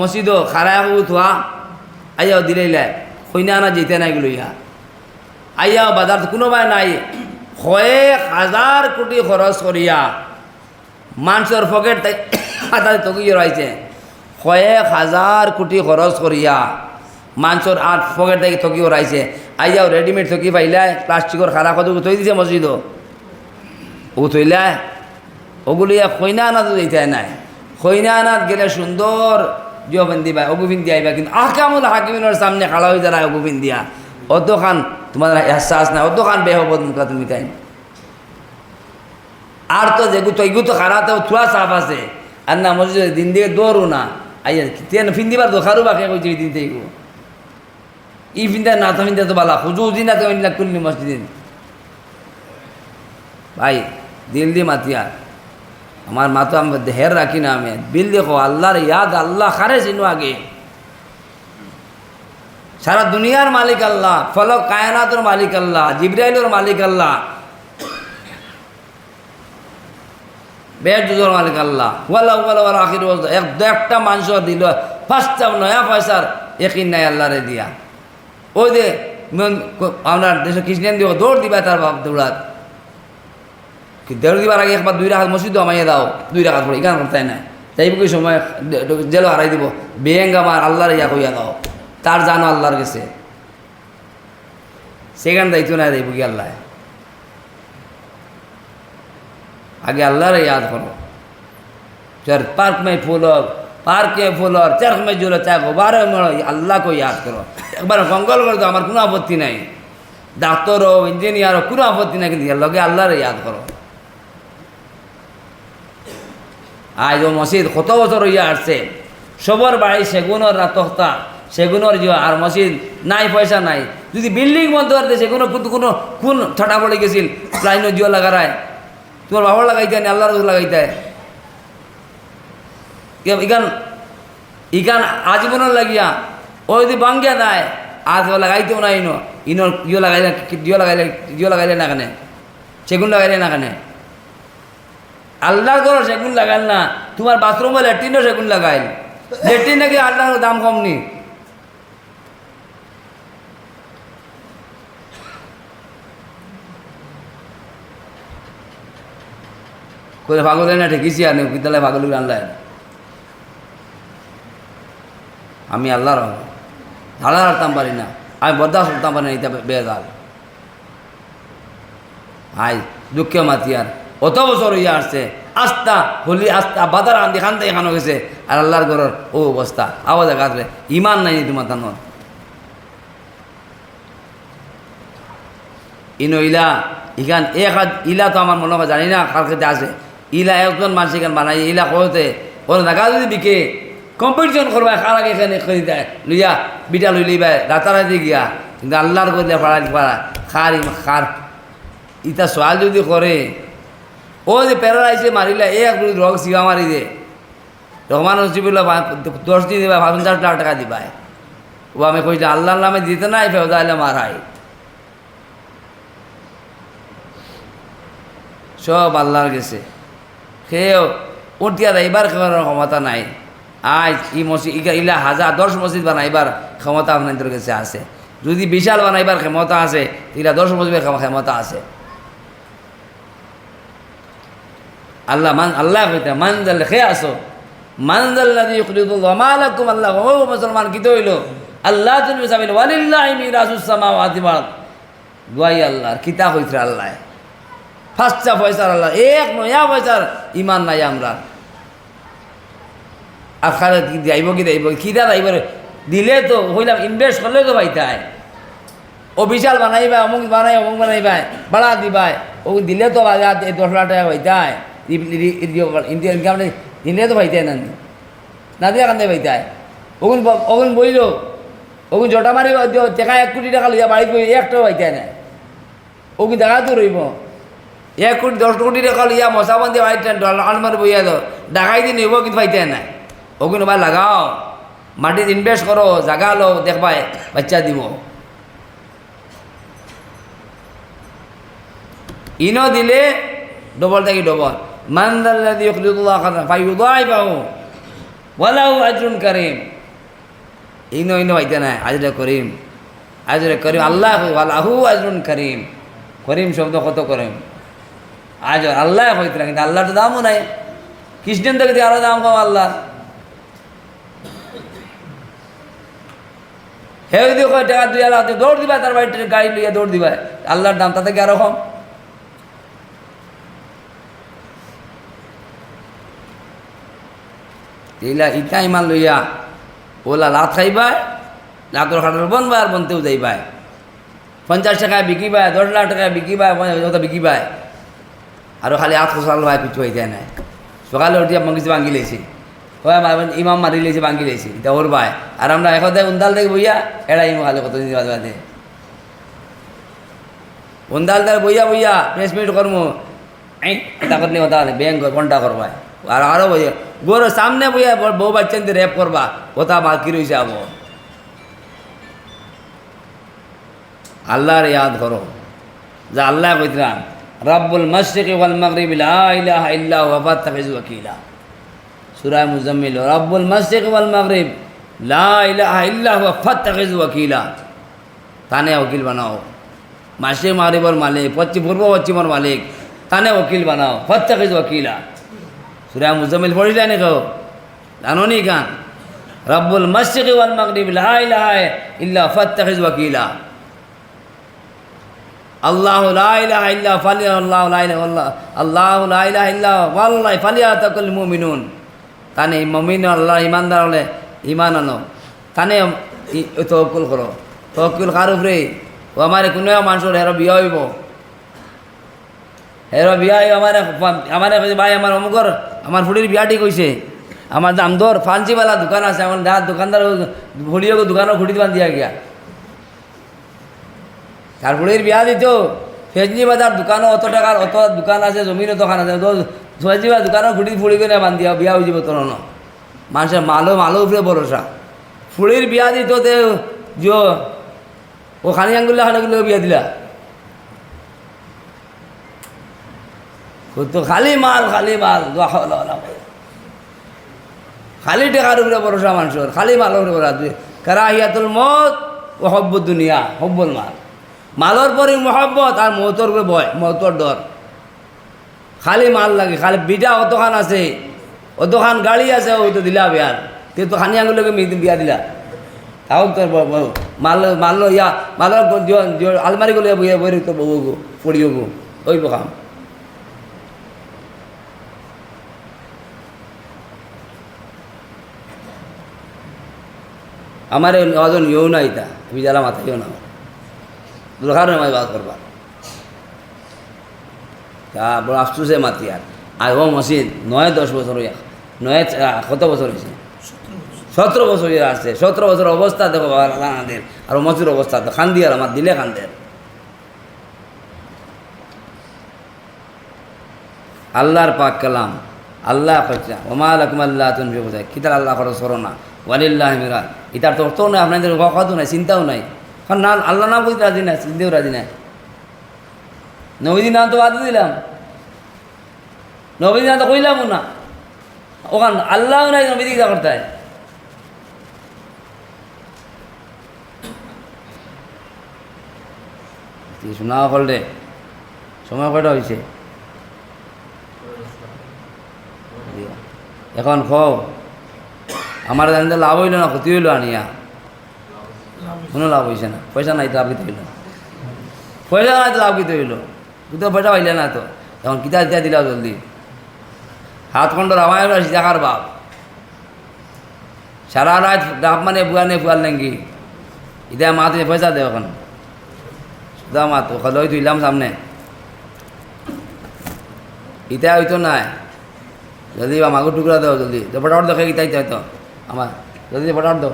মসজিদও খারায় হু থোয়া। আইয়াও দিলেইলাই কইনা আনা যেতে নাই গুলো ইয়া আইয়াও বাজার কোনোবাই নাই কয়েক হাজার কোটি খরচ করিয়া। মানুষের পকেট হাতাতে তকিয়ে রয়েছে কয়েক হাজার কোটি খরচ করিয়া। মানুষের আট পকেট থেকে তকিয়ে রয়েছে আইয়াও রেডিমেড থকি পাইলাই প্লাস্টিকের খারা কত থই দিছে মসজিদও ও থইলাই ওগুলো ইয়া খৈনা আনাত নাই। খৈনা আনাত গেলে সুন্দর জিও পিন্ধি পায় অগু পিন্ধি আইবা, কিন্তু আহকামুল হাকিমিনের সামনে খালা হয়ে যারা অগু পিন্ধিয়া অত খান তোমার এহসাস নাই অত খান বেহব মুখা তুমি তাই আর তো যেগু তো এগু তো খারাতে থুয়া সাফ আছে। আর না, মসজিদ দিন দিয়ে দৌড়ো না। আইয়া তেন ফিন্দিবার খারু বাকে কইছে দিন থেকে ই ফিন্দা, না তো ফিন্দা তো বালা হুজু উজি না তো ফিন্দা করলি মসজিদ ভাই, দিল দি মাতিয়া। আমার মা তো আমি হের রাখি না আমি। বিল দেখো, আল্লাহর ইয়াদ আল্লাহ খারে চিনো আগে। সারা দুনিয়ার মালিক আল্লাহ, ফলক কায়নাতর মালিক আল্লাহ, জিব্রাইলের মালিক আল্লাহ বেজুজর মালিক আল্লাহ। ওয়ালা ওয়ালা ওয়ালা আখির এক একটা মানুষ দিল পাঁচটা নয়া পয়সার একই নাই আল্লাহরে দিয়া। ওই যে আপনার দেশে খ্রিস্টান দিব দৌড় দিবা তার বাপ দৌড়াত। দেড় দিবার আগে একবার দুই রাখাত মসজিদ আমাইয়ে দাও দুই রাখাত পড়ে ইকান করতে না তাই কি সময় জেল হারাই দিব বেহেঙ্গ আমার আল্লাহর ইয়া কইয়া দাও তার জানো আল্লাহর গেছে সেখান দায়িত্ব না দেব কি আল্লাহ आगे अल्लाह रे याद करो चाहे पार्क में फूल हो पार्क में फूल और चर्च में जुलो चाहे गुब्बारे में हो अल्लाह को याद करो एक बार मंगल कर दो हमारे কোনো আপত্তি নাই ডাক্তার হো ইঞ্জিনিয়ার হো কোনো আপত্তি নাই কিন্তু লগে আল্লাহ রে ইয়াদ করো আজ ও মসজিদ কত বছর হইয়া আসছে? সবর বাড়ি সেগুনের না তখতা সেগুনের যে আর মসজিদ নাই, পয়সা নাই। যদি বিল্ডিং বন্ধ করতে সেগুলো কিন্তু কোনো কোন ঠাটা পড়ে গেছিল লাইনও জিও লাগারায়। তোমার বাবার লাগাইতে না, আল্লাহর লাগাইতে ইকান ইকান আজীবনের লাগিয়া, ও যদি বাঙ্গিয়া দেয় আজ লাগাইতেও না ইনো। ইনোর ইয়ে লাগাইলে জিও লাগাইলে জিও লাগাইলে না কেনে? সেগুন লাগাইলে না কেনে? আল্লাহর ঘর সেগুন লাগাইল না। তোমার বাথরুমে ল্যাট্রিনও সেগুন লাগাইল। ল্যাট্রিন নাকি আল্লাহর দাম কম নি। করে পাগল না ঠেকিছি আর বিদ্যালয়ে পাগল আনলাই আমি আল্লাহর ধারা হারতাম পারি না। আমি বরদাস্ত করতাম পারি না এটা বেজাল। হাই দুঃখ মাতিয়ার অত বছর হইয়া আসছে? আস্তা হলি, আস্তা বাদার আন্দি খান থেকে খানো গেছে। আর আল্লাহর ঘরের ও অবস্থা। আওয়াজ গাছলে ইমান নাই তোমার তানোর ইনো ইলা, ইখান এক ইলা তো আমার মনে হয় জানি না, কার খেতে আছে। ইলা একজন মানুষ এখানে বানাই ইলা কইতে। ওর জায়গা যদি বিকে কম্পিটিশন করবা কার আগে এখানে করে দেয়? লইয়া, বিটা লই লইবা রাতারাতি গিয়া। কিন্তু আল্লাহর করলে পাড়া পাড়া খার খার ইটা সোয়াল যদি করে ও যে প্যারালাইসে মারিলে এক দুই রোগ শিবা মারি দে। রহমান হসিবুল্লাহ দশ দিন দিবা পঞ্চাশ লাখ টাকা দিবাই। ও আমি কইলে আল্লাহর নামে দিতে নাই ফেরত আইলে মারাই। সব আল্লাহর গেছে। সেও উঠিয়া এবার খাওয়ার ক্ষমতা নাই। আজ ই মসজিদ ইলা হাজার, দশ মসজিদ বানাইবার ক্ষমতা আপনাদের কাছে আছে। যদি বিশাল বানাইবার ক্ষমতা আছে, ইলা দশ মসজিদের ক্ষমতা আছে। আল্লাহ মান আল্লাহ কইতে মানজাল খে আসো। মানজাল নদী ইকরিদুল্লাহ মালাকুম আল্লাহ ও মুসলমান, কি হইল? আল্লাহ তুমি সাবিল ওয়ালিল্লাহি মিরাসুস সামাওয়াতি ওয়াল। গুয়াই আল্লাহ কিতা কইছে আল্লাহ? ফার্স্টটা পয়সার আল্লাহ, এক নয়া পয়সার ইমান নাই আমরা। আর খালে যাইব কি যাইব খিদা যাইব দিলে তো হইলাম ইনভেস্ট করলে তো ভাইতাই ও বিশাল বানাইবা অমুক বানাই, অমুক বানাইবা বাড়া দিবাই। ও দিলে তো দশ লাখ টাকা ভাইতাই ইন্ডিয়ান ইনকাম দিলে তো ভাইতাই না না কান্দে ভাইতাই ওগুন ওগুন বইল ওগুন জটা মারি টেকা এক কোটি টাকা লইয়া বাড়ি বই একটাও ভাইতাই না ওগুন দেখা তো রইব এক কোটি দশ কোটি টাকা লিয়া মশা বান্ধি ভাই আলমার বইয়া দাও ডাকাই দিয়ে নিব কিন্তু পাইতে না ওগুলো ভাই লাগাও মাটিতে ইনভেস্ট করো জাগা লো দেখবাই বাচ্চা দিব ইনো দিলে ডবল থাকি ডবল মানদাল্লাদি ফাইউদাই পাও ওয়ালাহু আজরুন করিম। ইনো ইনো হইতে নাই, আজরে করিম। আজরে করিম, আল্লাহ ওয়ালাহু আজরুন করিম। করিম শব্দ কত করিম? আজ আল্লাহ হইতে না কিন্তু আল্লাহর দামও নাই। থেকে আরও দাম কম আল্লাহ হে কয়, টাকা দুই আল্লাহ দৌড় দিবা, তার বাড়িতে গাড়ি লইয়া দৌড় দিবা। আল্লাহর দাম তাতে কি আরও কম। এইলা ইটা ইমান লইয়া ওলা লাত খাইবাই, লাতর খাটার বনবাই আর বনতেও যাইবাই। পঞ্চাশ টাকায় বিকিবাই, দশ লাখ টাকায় বিকিবাই যত বিকিবাই। আৰু খালি আঠ খচাল ভাই হয়ে যায় নাই। সকালে উঠিয়া মঙ্গিছে ভাঙি লেছি হয় ইমাম মারি লেছি ভাঙি লেছি এটা ওর ভাই আর আমরা এখতে উন্দাল থেকে বইয়া এড়াই ইমো খালি কতদিন বাদে বাদে উন্দাল তার বইয়া বইয়া, প্রেস মিট করমু। এটা করলে কথা ব্যাংক ঘণ্টা করবাই। আর আরও বইয়া গোর সামনে বইয়া বউ বাচ্চান রেপ করবা, কথা বাকি রয়েছে আবো আল্লাহর ইয়াদ করো। যা আল্লাহ কইতরাম রব্বুল মশরিক ওয়াল মাগরিব লা ইলাহা ইল্লা হুয়া ফাত্তাখিযু ওয়াকিলা। সূরা মুজাম্মিল, রব্বুল মশরিক ওয়াল মাগরিব লা ইলাহা ইল্লা হুয়া ফাত্তাখিযু ওয়াকিলা। তানে ওকিল বানাও। মাসে মাগরিবর মালিক, পশ্চিম, পূর্ব পশ্চিমর মালিক, তানে ওকিল বানাও ফাত্তাখিযু ওয়াকিলা। সূরা মুজাম্মিল পড়িলা নি কও জানো নি গান? রব্বুল মশরিক ওয়াল মাগরিব লা ইলাহা ইল্লা ফাত্তাখিযু ওয়াকিলা। আল্লাহ লাইলাহ ইল্লা ফালি আল্লাহ লাইলাহ আল্লাহ আল্লাহ লাইলাহ ইল্লা ওয়াল্লাহ ফালিয়া তাকুল মুমিনুন। তানে মমিন আল্লাহ ইমানদার হলে ইমান আনো। তানে তকুল করো। তকুল কার উপরে? ও আমার কোনো মানুষের হেরো বিয়া হইব। হেরো বিয়া আমার আমার ভাই, আমার অমুকর, আমার ফুটির বিয়াটি কইছে। আমার দাম দর ফান্সিওয়ালা দোকান আছে, আমার যা দোকানদার ফুড়িও দোকানও খুঁটি বান দিয়া গিয়া তারপরে বিয়া দিত। ফেজনি বাজার দোকানও অত টাকার, অত দোকান আছে জমিনও দোকান আছে। ফেজনি বাজার দোকানও খুঁটি ফুড়ি করে বান্ধিয়া বিয়া হয়ে যাব তোর মানুষের মালো মালো উপরে ভরসা। ফুড়ির বিয়া দিত যে, ও খানি আঙ্গুল্লা খানিগুলো বিয়া দিলা। তো খালি মাল খালি মাল খালি টাকার উপরে ভরসা মানুষের খালি মালের উপরে ভরসা কারাহিয়াতুল মত ও হব্বুর দুনিয়া হব্বুল মাল মালর পরে মহব্বত আর মহতর উপরে ভয় মহতর ডর খালি মাল লাগে খালি বিটা অতখান আছে অতখান গাড়ি আছে ওই তো দিলা বিয়ার তে তো খানি আঙুলকে বিয়া দিলা তাও তোর মাল মাল ইয়া মালর আলমারি গলে বইয়া বই তো বউ গো পড়িও গো ওই বখাম আমার নজন ইয়েও না ইতা বিজালা মাথায়ও না দরকার নয় বাদ করবা তা বড় আফসুসে মাতি আর। আর ও মসজিদ নয় দশ বছর হইয়া, নয় কত বছর হয়েছে সতেরো বছর আসছে সতেরো বছর অবস্থা দেখো আমাদের আর মসজিদের অবস্থা তো খান্দি আর আমার দিলে খান্দের। আল্লাহর পাক কালাম, আল্লাহ ওমা লাকুম আল্লাহ তুমি বোঝায় কিতার আল্লাহ করো, সরো না। ওয়ালিল্লাহ মিরা ইতার তো অর্থও নাই, আপনাদের কথাও নাই, চিন্তাও নাই। কারণ না, আল্লাহ নাম বলতে রাজি না চিনতেও রাজি না নবীজি নাম তো বাদ দিলাম। নবীজি নাম তো কইলাম না। ওখান আল্লাহ নাই নবীজি কিতা করতে হয়। শোনা করলে সময় কয়টা হয়েছে এখন খাও আমার জানিতে লাভ হইল না, ক্ষতি হইল আনিয়া। কোনো লাভ হয়েছে না। পয়সা নাই তো লাভ কিতে হইল? পয়সা নাই তো লাভ কিতে হইল? তুই তো পয়সা পাইলে না তো। এখন কিতা দিতা দিলাও জলদি। হাত খণ্ড রামায়ণ দেখার বাপ। সারা রাত ডাব মানে বুয়ানে বুয়াল নাকি ইতা মা তুমি পয়সা দেও এখন সুদা মা তো খালো তুইলাম সামনে ইতা হইতো নাই। জলদি বা মাগুর টুকরা দাও জলদি। তো ফটাফট দেখে ইতাই তো আমার জলদি ফটাফট দাও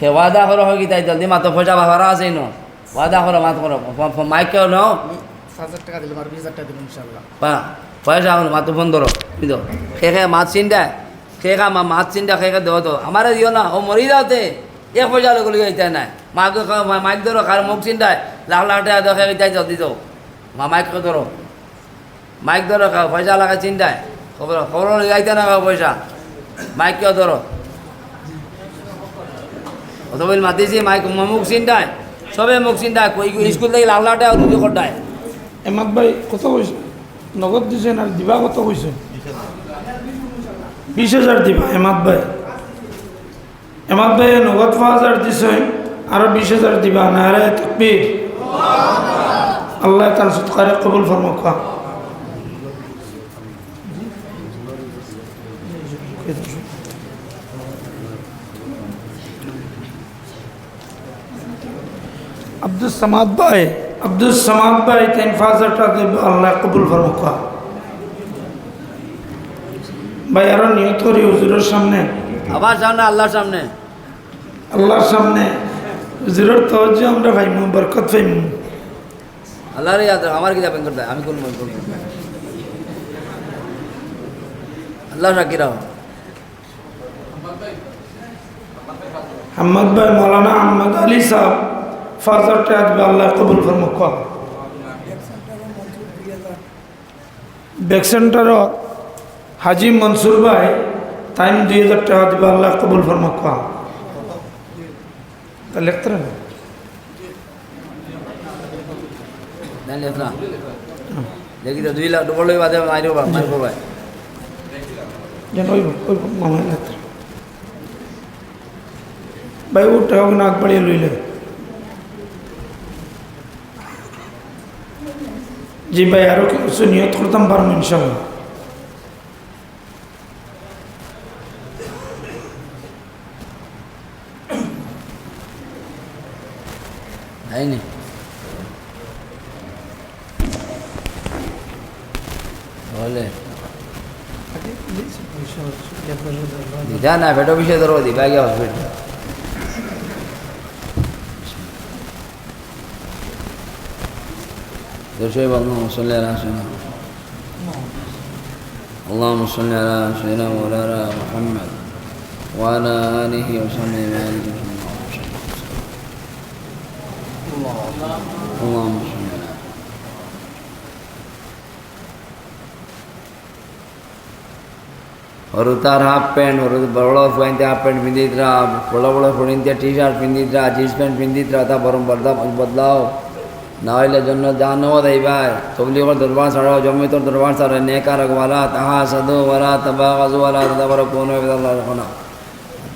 সে ওয়াদা করো হয় তাই জলদি মাতো পয়সা ভাড়া আছে নো ওয়াদা করো মাত করো মাইক কেউ নাও। পাঁচ হাজার টাকা দিলাম আর বিশ হাজার টাকা দিলাম ইনশাল্লাহ পা- পয়সা আমার মাতো ফোন ধরো বুঝো মাছ চিন্তা মা মাছ চিন্তা খে খে দেবো তো? আমারে দিও না ও মরি যাওতে। এক পয়সা লোক লিয়ে যাইতে নাই। মাকে মাইক ধরো কার মুখ চিন্তায় লাখ লাখ টাকা দেখে জলদি মা মাইক ধরো? মাইক ধরো পয়সা লাগা চিন্তায় খবর খবর যাইতে না পয়সা। মাইক কেউ ধরো? অত বল মাতিছি, মাইক মুখ চিন্তায় সবে মুখ চিন্তায় স্কুল থেকে লাল লাটে আর দুটো খড্ডায় এমাত ভাই, কত কইছে নগদ দিছেন আর দিবা কত কইছে বিশ হাজার দিবা এমাত ভাই। এমাত ভাই, নগদ পাঁচ হাজার দিছেন, আরও বিশ হাজার দিবা না আরে আল্লাহ তার সৎকারে কবুল ফরমকা। আব্দুল সামাদ ভাই আব্দুল সামাদ ভাই তিন পাঁচ হাজার টাকা দেব আল্লাহ কবুল ফরমকা ভাই আরও নিয়ত করি হুজুরের সামনে আবার সামনে আল্লাহর সামনে আল্লাহর সামনে হুজুরের তহজ আমরা পাইমু বরকত পাইমু আল্লাহর ইয়াদ রাখ, আমার কি যাবেন করতে আমি কোন মন করব আল্লাহ সাক্ষী রাখো আহমদ ভাই মৌলানা আহমদ আলী সাহেব পাঁচ হাজার টাকা দেবে আল্লাহ কবুল ফরমকা ব্যাক সেন্টারর হাজি মনসুর ভাই টাইম দুই হাজার টাকা দেবে আল্লাহ কবুল ফরমকা তা লিখতে না দেন লেখ না দেখি তো দুই লাখ ডবল হয়ে বাদে মারিব মারিব ভাই। যেন ওই ওই মামা লিখতে ভাই ও টাকা নাক বাড়িয়ে লইলে। জি ভাই আরও কিছু নিয়ত করতাম পারব ইনশাল্লাহ হয়নি। বলে। দিদা না পেটো বিষয় ধরো দিবা গিয়ে হসপিটাল شعيب اللهم صل على سيدنا اللهم صل على سيدنا مولانا محمد وعلى آله وصحبه وآله وسلم اللهم صل على और उतार हाफ़ पैंट और बड़ो फुआंते हाफ़ पैंट पिंदीत रहा बड़ो बड़ो फुड़ीन टी शर्ट पिंदीत रहा जीन्स पैंट पिंदीत रहा था बरो बदलाव না হইলে জন্য জানো দেইবাই তবলিগর দরবার ছাড়াও জমিতর দরবার ছাড়া নেকারক ওয়ালা তাহা সাধু ওয়ালা তাবা গাজু ওয়ালা কোন আল্লাহ রাখনা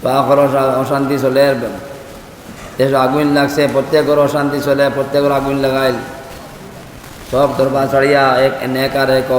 পা খরচ অশান্তি চলে দেশ আগুন লাগছে, প্রত্যেকের অশান্তি চলে, প্রত্যেকের আগুন লাগাইল। সব দরবার ছাড়িয়া এক নেকার এক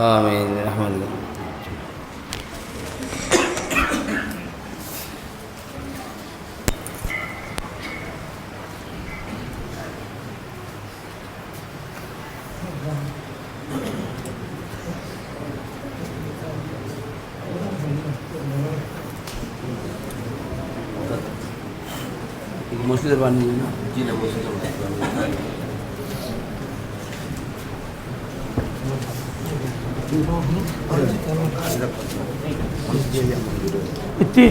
আমিন রহমতুল্লাহ মসজিদের বানিয়ে না জি না মসজিদের ਇੱਥੇ